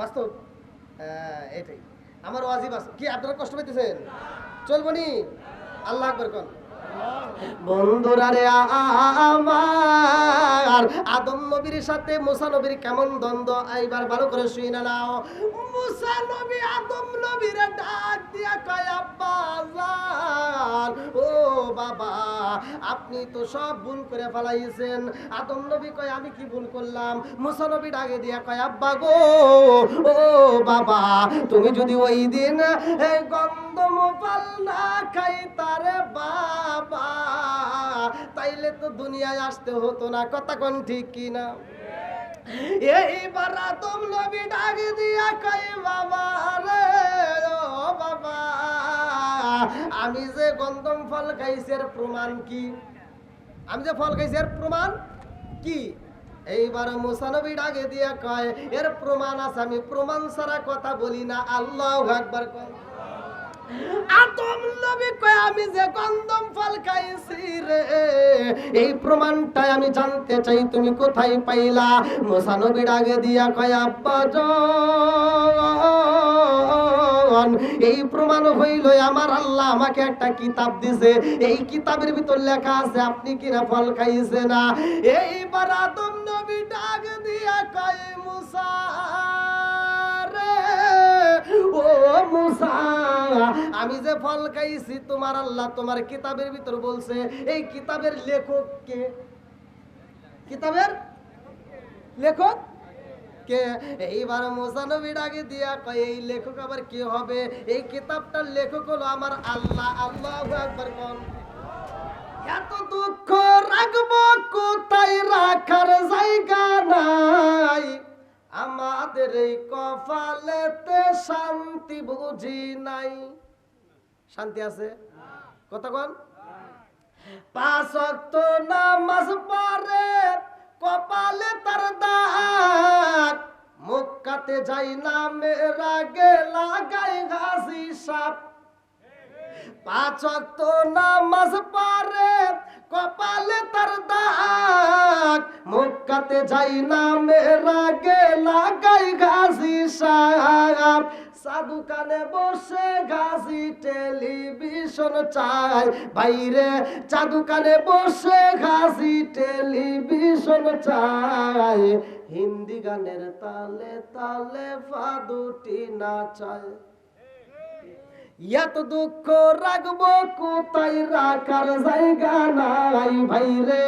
বাস্তব। এটাই। আমার ওয়াজিব আছে। কি আপনারা কষ্ট পাইতেছেন? চলবো নি? আল্লাহ আকবর বন্ধুরা রে আমার আদম নবীর সাথে মুসা নবীর কেমন দ্বন্দ্ব? এইবার ভালো করে শুই না নাও। মুসা নবী আদম নবীর ডাক দিয়া কয়, আব্বা বাবা, আপনি তো সব ভুল করে ফেলাইছেন। আদম নবী কয়, আমি কি ভুল করলাম? মুসা নবী ডাকে দিয়া কয়, আব্বা গো, ও বাবা, তুমি যদি ওই দিন তাইলে তো দুনিয়ায় আসতে হতো না। কথা কোন ঠিক কি না? এইবার আদম নবী ডাক দিয়া কই বাবা রে আমি যে গন্ধম ফল খাইছি এর প্রমাণ কি? আমি যে ফল খাইছি এর প্রমাণ কি? এইবার মুসানবী ডাকে দিয়া কয়, এর প্রমাণ আছে, আমি প্রমাণ ছাড়া কথা বলি না। আল্লাহ একবার কয়। আদম নবী কয়, আমি যে গন্ধম ফল খাইছি রে, এই প্রমাণটাই আমি জানতে চাই, তুমি কোথায় পাইলা? মুসা নবী ডাকে দিয়া কয়, আব্বা জন এই প্রমাণ হইল, আমার আল্লাহ আমাকে একটা কিতাব দিছে। এই কিতাবের ভিতর লেখা আছে, আপনি কিনা ফল খাইছে না? এইবার আদম নবী ডাক দিয়া কয়, মুসা ও মুসা, আমি যে ফল খাইছি, তোমার আল্লাহ তোমার কিতাবের ভিতর বলছে, এই কিতাবের লেখক কে? কিতাবের লেখক? কে? এইবার মোসানবী ডাকে দিয়া কয়, এই লেখক আবার কে হবে? এই কিতাবটার লেখক হলো আমার আল্লাহ। আল্লাহ একবার কোন। এত দুঃখ রাখব কোথায়? রাখার জায়গা নাই। আমাদের এই কপালেতে শান্তি বুঝি নাই। শান্তি আছে? কতক্ষণ পাঁচ নামাজ পড়ে কপালে তার দাগ মুক্কাতে যাই না মেরা গে লাগাই ঘাসি সাপ। পাঁচ অক্ত নামাজ পড়ে, কপালে তার দাগ মুক্কাতে যাই না মেরা গে লাগাই ঘাসি সাপ। কানে বসে গাজি টেলিভিশন চাই। বাইরে কানে বসে গাজি টেলিভিশন চাই। হিন্দি গানের তালে তালে ফাদুটি নাচায়। এত দুঃখ রাখব কোথায়? রাখার জায়গা নাই ভাই রে।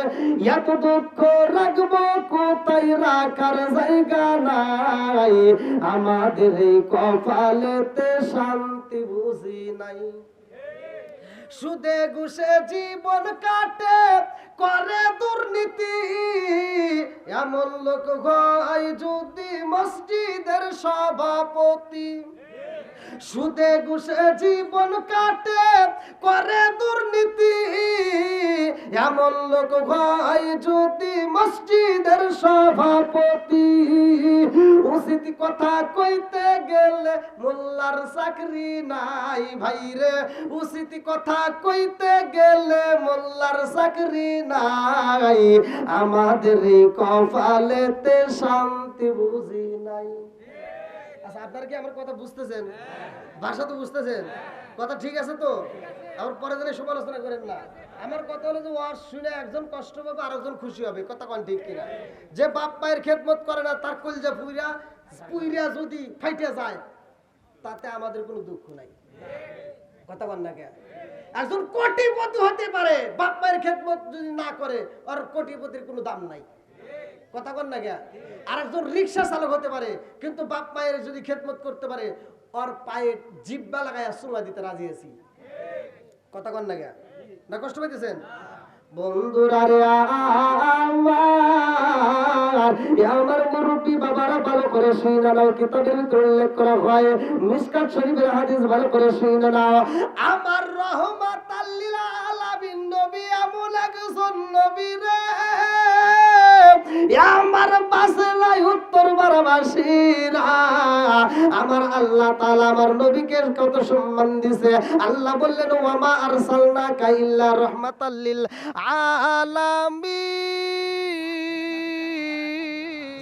এত দুঃখ রাখব কোথায়? রাখার জায়গা নাই। আমাদের এই কপালেতে শান্তি বুঝি নাই। সুদে ঘুষে জীবন কাটে, করে দুর্নীতি। এমন লোক হয় যদি মসজিদের সভাপতি। সুদে ঘুষে জীবন কাটে, করে দুর্নীতি। এমন লোক ভাই যদি মসজিদের সভাপতি। উচিত কথা কইতে গেলে মোল্লার চাকরি নাই ভাই রে। উচিত কথা কইতে গেলে মোল্লার চাকরি নাই। আমাদের কপালেতে শান্তি বুঝি নাই। আপনারা কি আমার কথা বুঝতেছেন? ভাষা তো বুঝতেছেন? কথা ঠিক আছে তো? আবার পরে দিনে সমালোচনা করেন না। আমার কথা হলো যে ওয়াজ শুনে একজন কষ্ট পাবে আর একজন খুশি হবে। কথা কোন ঠিক কিনা? যে বাপ মায়ের খেদমত করে না তার কলজা পুইরা পুইরা যদি ফাইটে যায় তাতে আমাদের কোনো দুঃখ নাই। কথা বল না কে একজন কোটিপতি হতে পারে বাপ মায়ের খেদমত যদি না করে আর কোটিপতির কোনো দাম নাই। কথা কন না গিয়া আর একজন রিক্সা চালক হতে পারে, কিন্তু বাপ মায়ের যদি খেদমত করতে পারে, ওর পায়ে জিব্বা লাগাইয়া সুমা দিতে রাজি আছি। কথা কন না গিয়া না কষ্ট পাইতেছেন? বন্ধুরা রে আমার মুরব্বী বাবারা ভালো করে শুনে নাও, কিতাবের উল্লেখ করা হয়, মিসকাত শরীফের হাদিস ভালো করে শুনে নাও। আমার আমার বাসলাই উত্তর বারাবাসীরা। আমার আল্লাহ তাআলা আমার নবীকে কত সম্মান দিছে। আল্লাহ বললেন, ওয়ামা আরসালনা কাইল্লা রহমাতাল লিল আলামিন।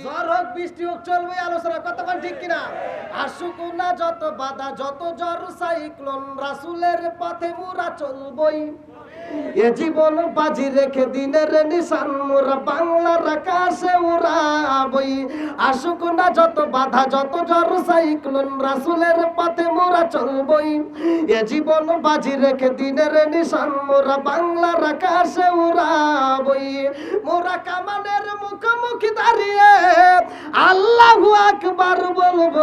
ঝড় বৃষ্টি হোক, চলবে আলোচনা কতক্ষণ ঠিক কিনা? আসুক না যত বাধা, যত জ্বর, সাইক্লোন, রাসুলের পথে মুরা চলবই। এ জীবন বাজি রেখে দিনের নিশান, মোরা বাংলার আকাশে উড়াবই। আসুক না যত বাধা, যত জ্বর সাইক্লোন রাসুলের পথে মোরা চলবই। এ জীবন বাজি রেখে দিনের নিশান, মোরা বাংলার আকাশে উড়াবই। মোরা কামানের মুখোমুখি দাঁড়িয়ে আল্লাহু আকবার বলব।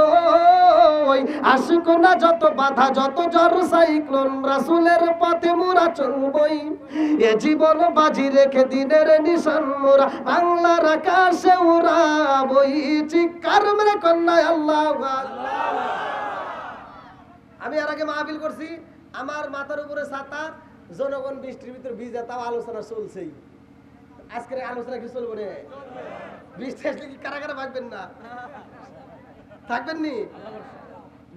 আসুক না যত বাধা, যত জ্বর, সাইক্লোন রাসুলের পথে মোরা চলবই। এ জীবন বাজি রেখে দিনের নিশান মোরা বাংলার আকাশে উড়াবই। চিৎকার মেরে কন্যায় আল্লাহ আমি আর আগে মাহফিল করছি, আমার মাথার উপরে ছাতা, জনগণ বৃষ্টির ভিতরে ভিজে, তাও আলোচনা চলছেই। আজকের আলোচনা কি চলবে রে? বৃষ্টি আসলে কি কারা কারা ভাববেন না? থাকবেন নি?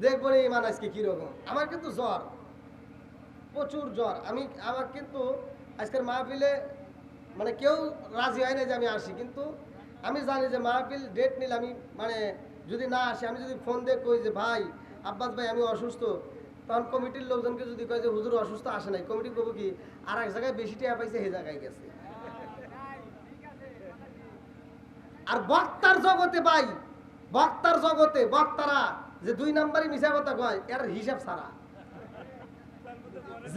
দেখব ইমান আজকে কীরকম আমার কিন্তু জ্বর। প্রচুর জ্বর। আমি, আমার কিন্তু আজকের মাহফিলে মানে কেউ রাজি হয় না যে আমি আসি, কিন্তু আমি জানি যে মাহফিল ডেট নিলে আমি মানে যদি না আসি, আমি যদি ফোন দিয়ে কই যে, ভাই, আব্বাস ভাই, আমি অসুস্থ। তখন কমিটির লোকজনকে যদি কয় যে, হুজুর, অসুস্থ আসে নাই। কমিটি করব কি আর এক জায়গায় বেশি টাকা পাইছে, সেই জায়গায় গেছে। আর বক্তার জগতে, ভাই, বক্তার জগতে, বক্তারা যে দুই নাম্বারই মিশা কথা কয়, এর হিসাব ছাড়া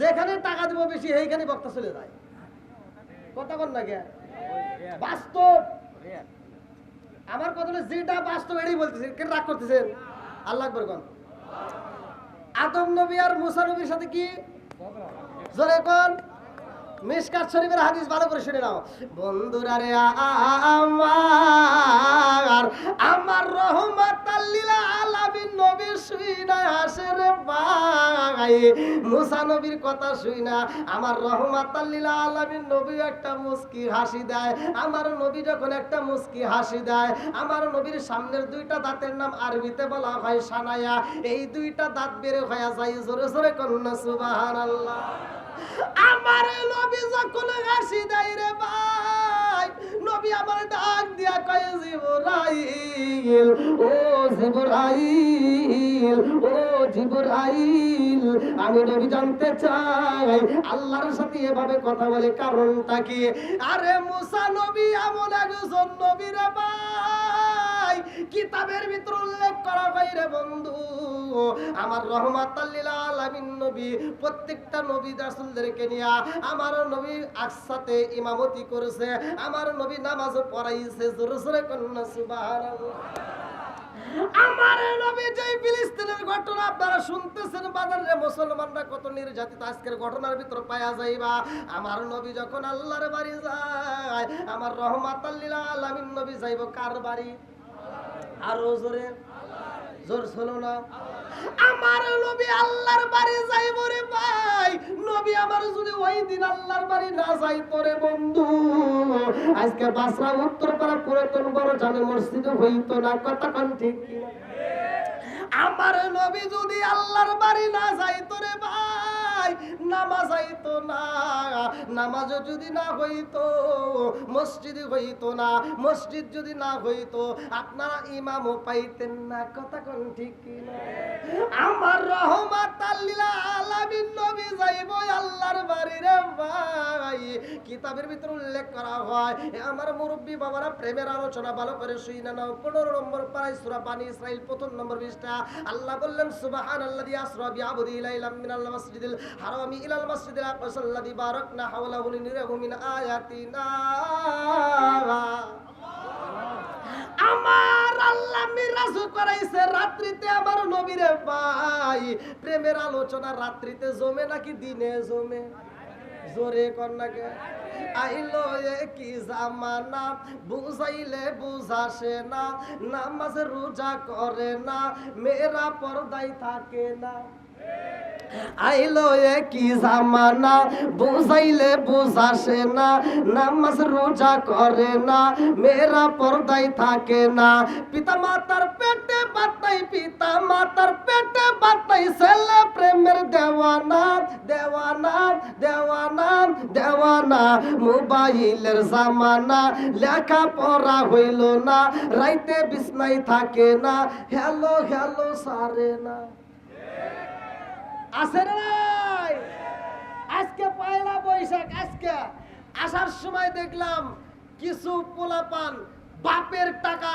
যেখানে টাকা দিব বেশি, সেইখানে বক্তা চলে যায়। কথা কন না কে? বাস্তব। আমার কথা যেটা বাস্তব, এটাই বলতেছে কেন রাগ করতেছেন? আল্লাহ আকবর আদম নবী আর মুসা নবীর সাথে কি? জোরে কোন। মিসকাত শরীফের হাদিস ভালো করে শুনে নাও। বন্ধুরা রে আমার আমার রহমত আল্লিলা আলামিন নবী শুই না, আসে রে ভাই। মুসা নবীর কথা শুই না। আমার রহমত আল্লিলা আলামিন নবী একটা মুস্কি হাসি দেয়। আমার নবী যখন একটা মুস্কি হাসি দেয়, আমার নবীর সামনের দুইটা দাঁতের নাম আরবিতে বলা হয় সানায়া। এই দুইটা দাঁত বের হয়ে যায় জোরে জোরে কন্যা, সুবহানাল্লাহ। আমার নবী যখন হাসি দেয় রে ভাই নবী আমার ডাক দিয়া জিবরাইল, ও জিবরাইল ও জিবরাইল, আমি নবী জানতে চাই, আল্লাহর সাথে এভাবে কথা বলে কারণটা কি? আরে মুসা নবী, এমন একজন নবীর কিতাবের ভিতর উল্লেখ করা হয় রে বন্ধু। আমার রহমাত আলামিন নবী, প্রত্যেকটা নবী রাসূলদেরকে নিয়ে আমার নবী একসাথে ইমামতি করেছে, আমার নবী নামাজ পড়াইছে, জোরে জোরে কন্যা, সুবহানাল্লাহ। আমার নবী যে ফিলিস্তিনের ঘটনা আপনারা শুনতেছেন, বাজারে মুসলমানরা কত নির্যাতিত, আজকের ঘটনার ভিতর পায়া যাইবা। আমার নবী যখন আল্লাহর বাড়ি যায়, আমার রহমাত আলামিন নবী যাইব কার বাড়ি? আরও জোরে। জোর শোনো না। আমার নবী আল্লাহর বাড়ি যাইব রে ভাই। নবী আমার যদি ওই দিন আল্লাহর বাড়ি না যাইতো রে বন্ধু। আজকে বাসরা উত্তর পাড়া পুরাতন বড় জানে মসজিদ হইতো না কথা কন? ঠিক? আমার নবী যদি আল্লাহর বাড়ি না যাইতো রে ভাই। নামাজ আইতো না, নামাজ যদি না হইতো, মসজিদ হইতো না, মসজিদ যদি না হইতো, আপনারা ইমামও পাইতেন না, কথা কোন ঠিক কিনা? আমার রহমাত আল্লিলা আলামিন নবী যাইব আল্লাহর বাড়ি রে ভাই। কিতাবের ভিতর উল্লেখ করা হয় আমার মুরব্বী বাবারা প্রেমের আলোচনা ভালো করে শুই না, নাও পনেরো নম্বর পাড়ায় সুরা বানি ইসরাইল প্রথম নম্বর বিশটা আল্লাহ বললেন সুবাহান আল্লাহ আসরা বিআবদি ইলাইলাম মিনাল মাসজিদিল হারামি ইলাল মাসজিদিল আকসাল্লাযী বারাকনা হাওলাহু লিনুরিয়াহু মিন আয়াতিনা। আমার আল্লাহ মিরাজ করাইছে রাত্রিতে আমার নবীরে ভাই। প্রেমের আলোচনা রাত্রিতে জমে নাকি দিনে জমে? জোরে কন্যাকে। আইলো কি জামানা, বুঝাইলে বুঝাসে না। নামাজ রোজা করে না, মেয়েরা পর্দায় থাকে না। আইলো কি জামানা, বুঝাইলে বুঝাসে না, নামাজ রোজা করে না, মেয়েরা পর্দায় থাকে না। পিতা মাতার পেটে বাতাই পিতা মাতার পেটে বাতাই, ছেলে প্রেমের দেওয়ানা দেওয়ানা দেওয়ানা দেওয়ানা। মোবাইলের জামানা লেখা পড়া হইল না, রাইতে বিছনাই থাকে না, হ্যালো হ্যালো, সারে না। আছে নাই? আজকে পয়লা বৈশাখ আজকে আসার সময় দেখলাম কিছু পোলাপান বাপের টাকা